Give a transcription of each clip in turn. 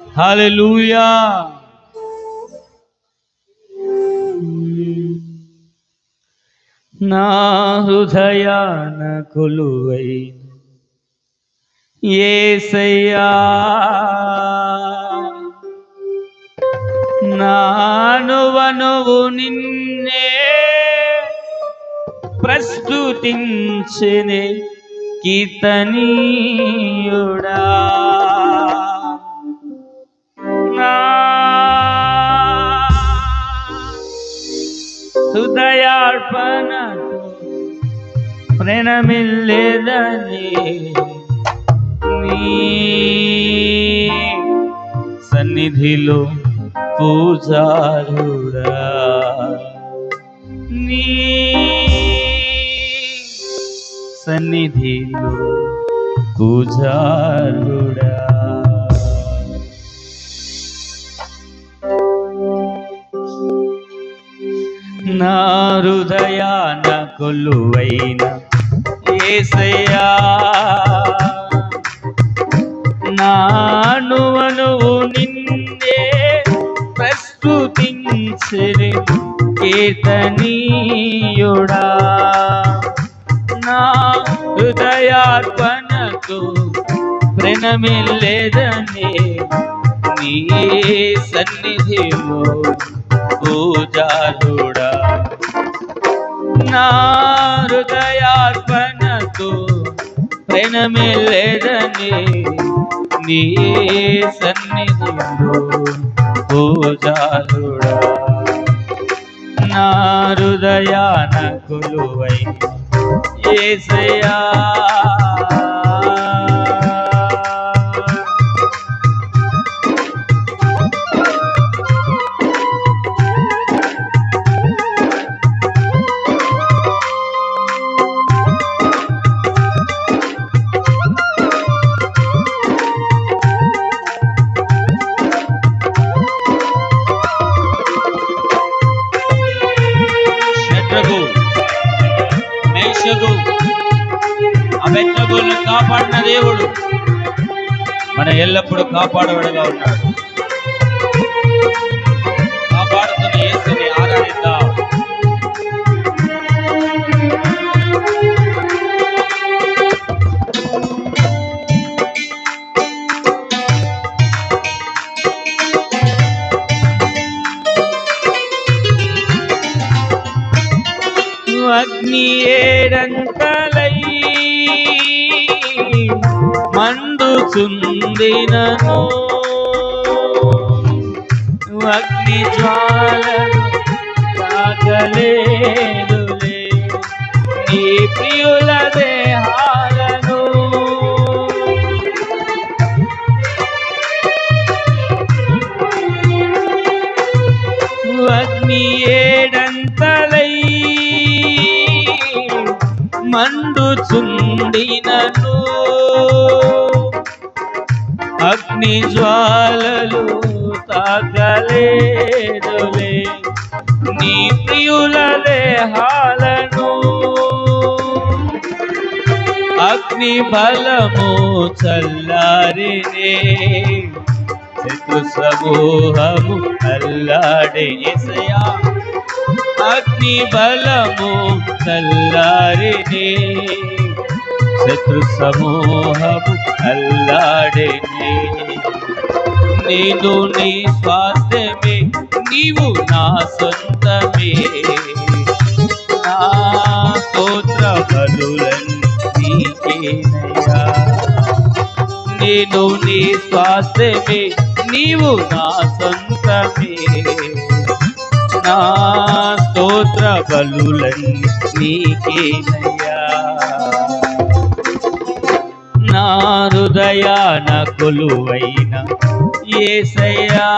హల్లెలూయా. నా హృదయాన కొలువై ఏసయ్యా. నానువనువు నిన్నే ప్రస్తుతించనే కీర్తనీయుడా. హృదయార్పణతో ప్రణమిల్లేదని నీ సన్నిధిలో పూజారుడా. నీ సన్నిధిలో పూజారుడా. నా హృదయాన కొలువైన ఏసయ్యా. నానువనువు నిన్నే ప్రస్తుతించరి కీర్తనీయుడా నా హృదయార్పణకు ప్రణమిల్లేదనే నీ సన్నిధిలో పూజారుడా. నా హృదయార్పణతో ప్రణమిల్లేదని నీ సన్నిధిలో పూజారుడా. నా హృదయాన కొలువై ఏసయా మన ఎల్లప్పుడూ కాపాడబడగా ఉన్నాడు కాపాడుతున్న యేసుని ఆరాధిద్దాం అగ్ని ఏడంతలై నను అగ్ని జ్వాల తాకలేదులే. నీ ప్రియులదే అగ్ని జ్వాలలు తాగలేదులే నీ ప్రియుల దేహాలను అగ్ని బలము చల్లారినే శత్రు సమూహము అల్లాడే ఎసయా అగ్ని బలము చల్లారినే శత్రు సమూహము అల్లాడినే నేను నీ స్వాస్థ్యమే నీవు నా సొంతమే. నా స్తోత్ర బలులన్నీ నీకేనయ్యా నేను నీ స్వాస్థ్యమే నీవు నా సొంతమే. నా స్తోత్ర బలులని నీకేనయ్యా నా హృదయాన కొలువైన ఏసయ్యా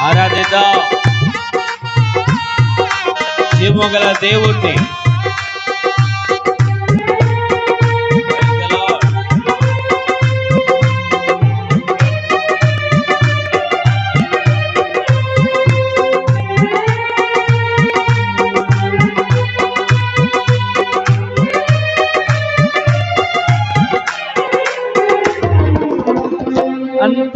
ఆరాధిద్దాం. జీవగల దేవుణ్ణి.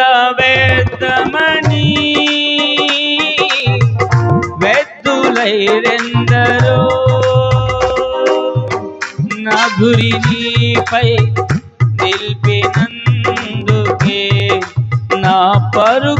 ప్రవేశమని వెద్దులైరెందరో నభురి నీపై నిలిపినందుకే నా పరు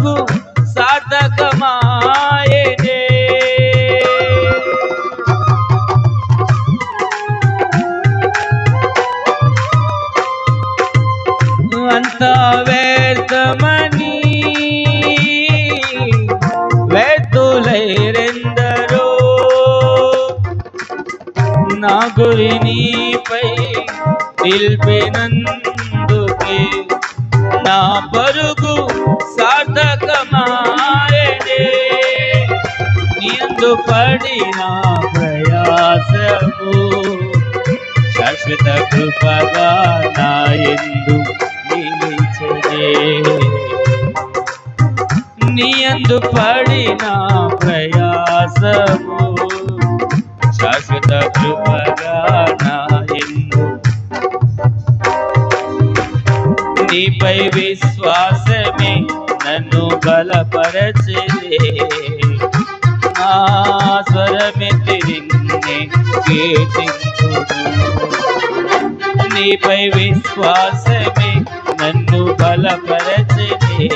నా గురి నీపై నిల్పినందుకే నా పరుగు సార్థకమాయనే నిందు పడిన ప్రయాసము శాశ్వత కృపగా నా ఎందు నిలిచనే. నీయందు పడిన ప్రయాసము శాశ్వత కృపగా నీపై విశ్వాసమే నన్ను బలపరచలే. నా స్వరమెత్తి నిన్నే కీర్తించును నీపై విశ్వాసమే నన్ను బలపరచలే.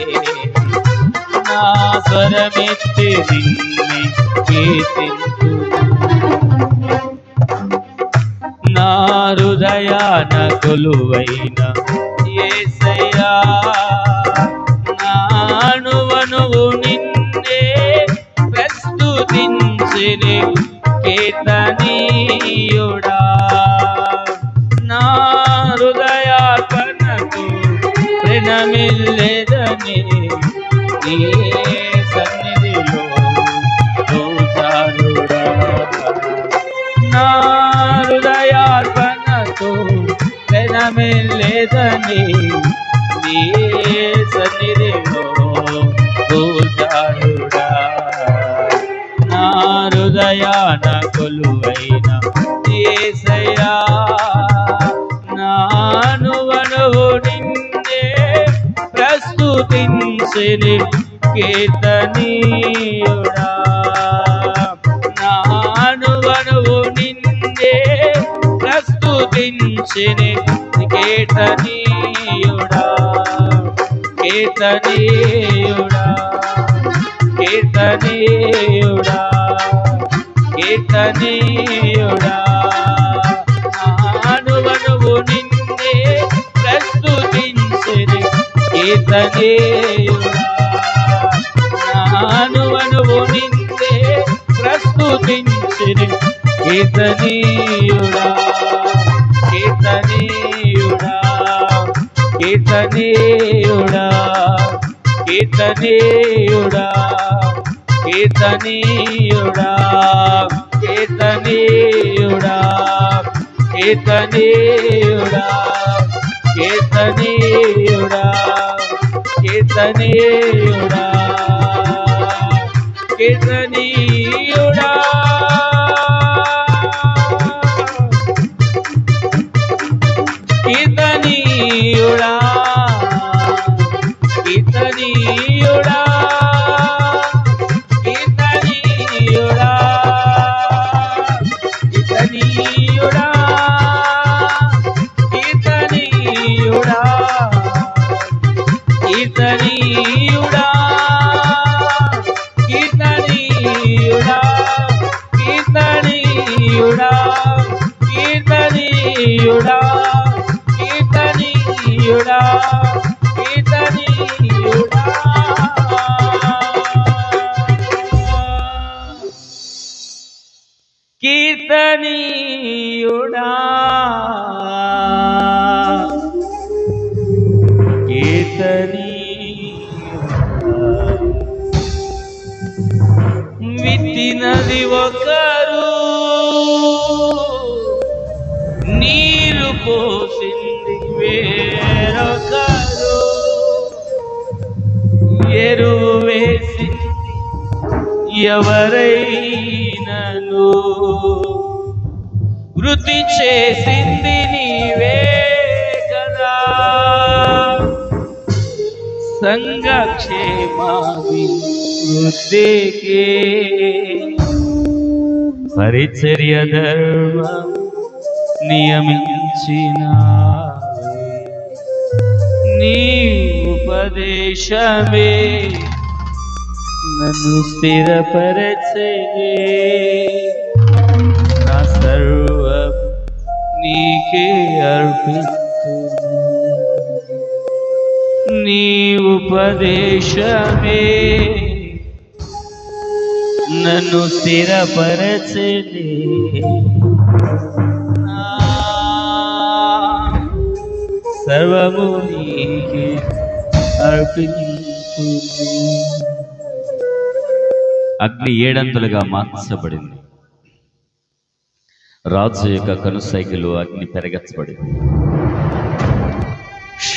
కరుణాపరమిత్తి నిన్ని కీర్తింతు నా హృదయాన కొలువైన ఏసయ్యా నానువనువు నిన్నే ప్రస్తుతించిని नहीं दिए सनिधि పూజారుడా నా హృదయాన కొలువైన ఏసయా నాను అనువు నిన్నే ప్రస్తుతించని కీర్తనీయుడు వచ్చిని కీర్తనీయుడా కీర్తనీయుడా కీర్తనీయుడా కీర్తనీయుడా అనువనువు నిన్నే ప్రస్తుతించిరి కీర్తనీయుడా అనువనువు నిన్నే ప్రస్తుతించిరి కీర్తనీయుడా కీర్తనీయుడా కీర్తనీయుడా కీర్తనీయుడా కీర్తనీయుడా కీర్తనీయుడా కీర్తనీయుడా కీర్తనీయుడా కీర్తనీయుడా కీర్తనీయుడా కీర్తనీ విత్తినది ఒకరు నీరు పోసింది వేరొక ఎవరైనను వృద్ధి చేసింది నీవే కదా. సంఘక్షేమాభి వృద్ధికే పరిచర్య ధర్మం నియమించిన నీ ఉపదేశమే నన్ను స్థిరపరచే నా సర్వం నీకే అర్పిస్తు నీ ఉపదేశమే నన్ను స్థిరపరచలే సర్వము నీకే అర్పించు అగ్ని ఏడంతులుగా మార్చబడింది రాజు యొక్క కనుసైకిలు అగ్ని పెరగచ్చబడింది.